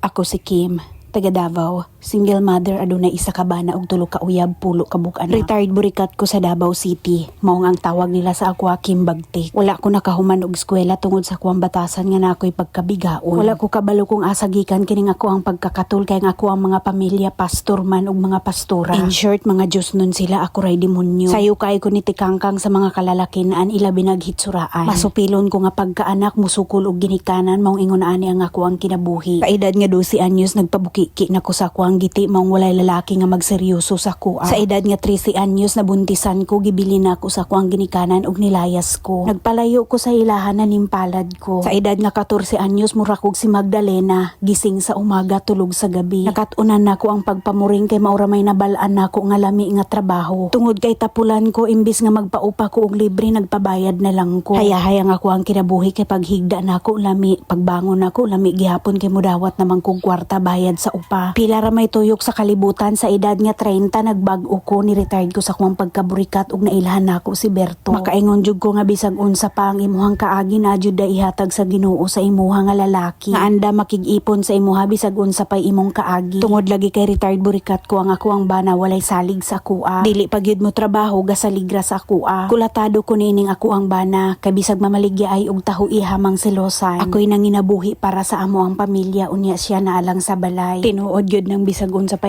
Ako si Kim, taga Davao. Single mother aduna isa ka bana og tulo ka uyab pulo ka bug-anak. Retired burikat ko sa Davao City. Mao nga ang tawag nila sa ako Kim Bagtik. Wala ko nakahuman og eskwela tungod sa kuwang batasan nga na ako'y pagkabigaon. Wala ko kabalo kung asa gikan kining ako ang pagkakatul kay nga ako ang mga pamilya pastor man og mga pastora. In short, mga Diyos nun sila ako ray demonyo. Sayo kay ko ni tikangkang sa mga kalalakinaan ila binaghitsuraan. Masupilon ko nga pagkaanak musukol og ginikanan maong ingon ani ang ako ang kinabuhi. Kaedad nga 12 anyos nagpabukiki na ko sa ako giti maong walay lalaki nga magseryoso sa kuha. Sa edad nga 13 anyos nabuntisan ko gibili na ako sa ako ang ginikanan og nilayas ko. Nagpalayo ko sa ilahan na nimpalad ko. Sa edad nga 14 anyos murakog si Magdalena gising sa umaga tulog sa gabi. Nakatunan na ko ang pagpamuring kay maura may nabalaan na ko nga lami nga trabaho. Tungod kay tapulan ko imbis nga magpaupa ko og libre nagpabayad na lang ko. Hayahayang ako ang kinabuhi kay paghigda na ako lami, pagbangon na ako lami gihapon kay mudawat naman kong kwarta bayad sa upa. Pila ra may tuyok sa kalibutan sa edad nga 30 nagbag-o ko ni retired ko sa kuwang pagkaburikat ug nailhan na ako si Berto. Makaingon jud ko nga bisag unsa pa ang imuhang kaagi na jud da ihatag sa Ginoo sa imuha nga lalaki. Nga anda makig-ipon sa imuha bisag unsa pa imong kaagi. Tungod lagi kay retired burikat ko ang ako ang bana walay salig sa kuha. Dili pa gyud mo trabaho gasaligra sa kuha. Kulatado ko nining ako ang bana kay bisag mamaligya ay og taho ihamang selosan. Ako'y nanginabuhi para sa amo ang pamilya unya siya na alang sa balay. Tinuod gyud ng bisag unsa pa